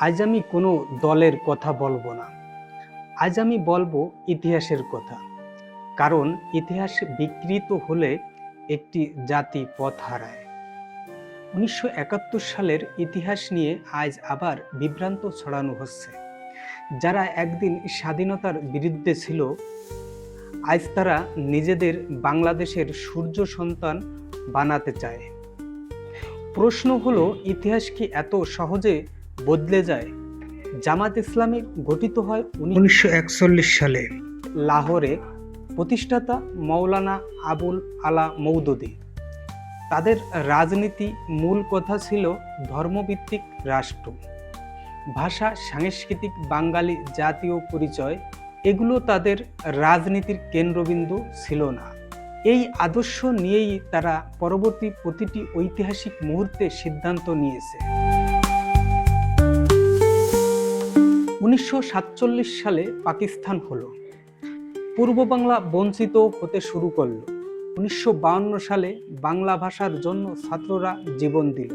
আজ আমি কোনো দলের কথা বলব না। আজ আমি বলব ইতিহাসের কথা। কারণ ইতিহাস বিকৃত হলে একটি জাতি পথ হারায়। উনিশশো একাত্তর সালের ইতিহাস নিয়ে আজ আবার বিভ্রান্ত ছড়ানো হচ্ছে। যারা একদিন স্বাধীনতার বিরুদ্ধে ছিল, আজ তারা নিজেদের বাংলাদেশের সূর্য সন্তান বানাতে চায়। প্রশ্ন হলো, ইতিহাস কি এত সহজে বদলে যায়। জামাত ইসলামী গঠিত হয় উনিশশো একচল্লিশ সালে। লাহোরে প্রতিষ্ঠাতা মৌলানা আবুল আলা মৌদুদি। তাদের রাজনীতি মূল কথা ছিল ধর্মভিত্তিক রাষ্ট্র। ভাষা সাংস্কৃতিক বাঙালি জাতীয় পরিচয় এগুলো তাদের রাজনীতির কেন্দ্রবিন্দু ছিল না। এই আদর্শ নিয়েই তারা পরবর্তী প্রতিটি ঐতিহাসিক মুহূর্তে সিদ্ধান্ত নিয়েছে। উনিশশো সাতচল্লিশ সালে পাকিস্তান হলো। পূর্ব বাংলা বঞ্চিত হতে শুরু করল। উনিশশো সালে বাংলা ভাষার জন্য ছাত্ররা জীবন দিল।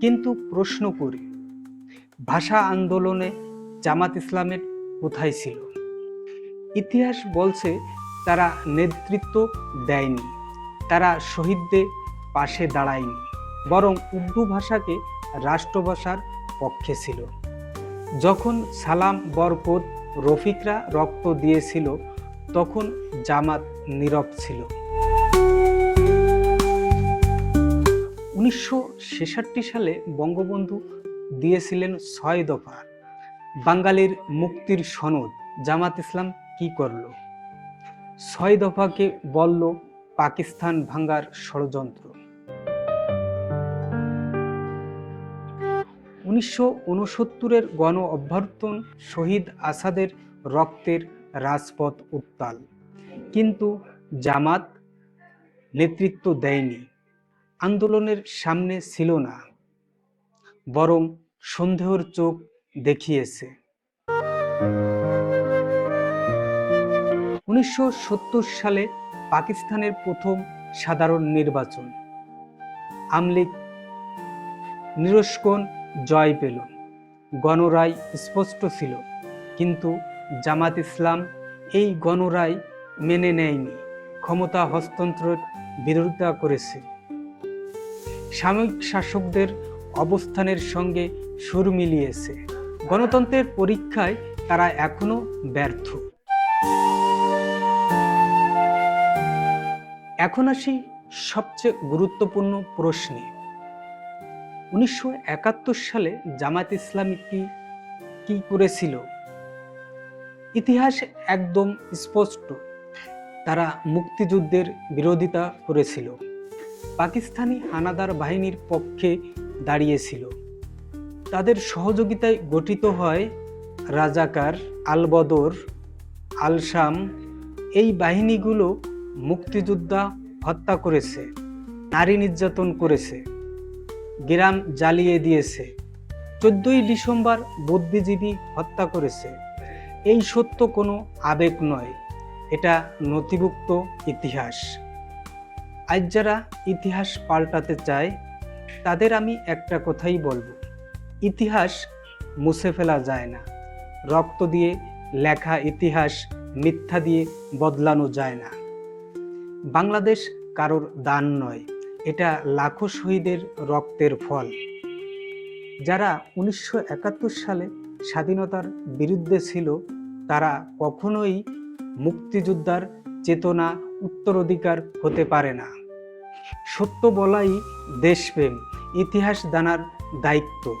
কিন্তু প্রশ্ন করি, ভাষা আন্দোলনে জামাত ইসলামের কোথায় ছিল? ইতিহাস বলছে তারা নেতৃত্ব দেয়নি, তারা শহীদদের পাশে দাঁড়ায়নি, বরং উর্দু ভাষাকে রাষ্ট্রভাষার পক্ষে ছিল। যখন সালাম বরকত রফিকরা রক্ত দিয়েছিল, তখন জামাত নীরব ছিল। উনিশশো ছেষট্টি সালে বঙ্গবন্ধু দিয়েছিলেন ছয় দফা। বাঙালির মুক্তির সনদ, জামাত ইসলাম কি করল? ছয় দফাকে বলল পাকিস্তান ভাঙ্গার ষড়যন্ত্র। উনিশশো উনসত্তরের গণ অভ্যর্থন শহীদ আসাদের রক্তের রাজপথ উত্তাল। কিন্তু জামাত নেতৃত্ব দেয়নি। আন্দোলনের সামনে ছিল না, বরং সন্দেহর চোখ দেখিয়েছে। উনিশশো সত্তর সালে পাকিস্তানের প্রথম সাধারণ নির্বাচন। আমলিক নিরস্কন জয় পেল। গণরায় স্পষ্ট ছিল, কিন্তু জামাত ইসলাম এই গণরায় মেনে নেয়নি। ক্ষমতা হস্তান্তরের বিরোধিতা করেছে। সাময়িক শাসকদের অবস্থানের সঙ্গে সুর মিলিয়েছে। গণতন্ত্রের পরীক্ষায় তারা এখনও ব্যর্থ। এখন আসি সবচেয়ে গুরুত্বপূর্ণ প্রশ্নে। উনিশশো একাত্তর সালে জামাত ইসলামী কি কি করেছিল? ইতিহাস একদম স্পষ্ট। তারা মুক্তিযুদ্ধের বিরোধিতা করেছিল। পাকিস্তানি হানাদার বাহিনীর পক্ষে দাঁড়িয়েছিল। তাদের সহযোগিতায় গঠিত হয় রাজাকার আলবদর, আলসাম। এই বাহিনীগুলো মুক্তিযোদ্ধা হত্যা করেছে, নারী নির্যাতন করেছে। গ্রাম জ্বালিয়ে দিয়েছে। চোদ্দই ডিসেম্বর বুদ্ধিজীবী হত্যা করেছে। এই সত্য কোনো আবেগ নয়। এটা নথিভুক্ত ইতিহাস। আজ যারা ইতিহাস পাল্টাতে চায়, তাদের আমি একটা কথাই বলব। ইতিহাস মুছে ফেলা যায় না। রক্ত দিয়ে লেখা ইতিহাস মিথ্যা দিয়ে বদলানো যায় না। বাংলাদেশ কারোর দান নয়। এটা লাখো শহীদের রক্তের ফল। যারা উনিশশো একাত্তর সালে স্বাধীনতার বিরুদ্ধে ছিল, তারা কখনোই মুক্তিযোদ্ধার চেতনা, উত্তরাধিকার হতে পারে না। সত্য বলাই দেশপ্রেম, ইতিহাস দানার দায়িত্ব।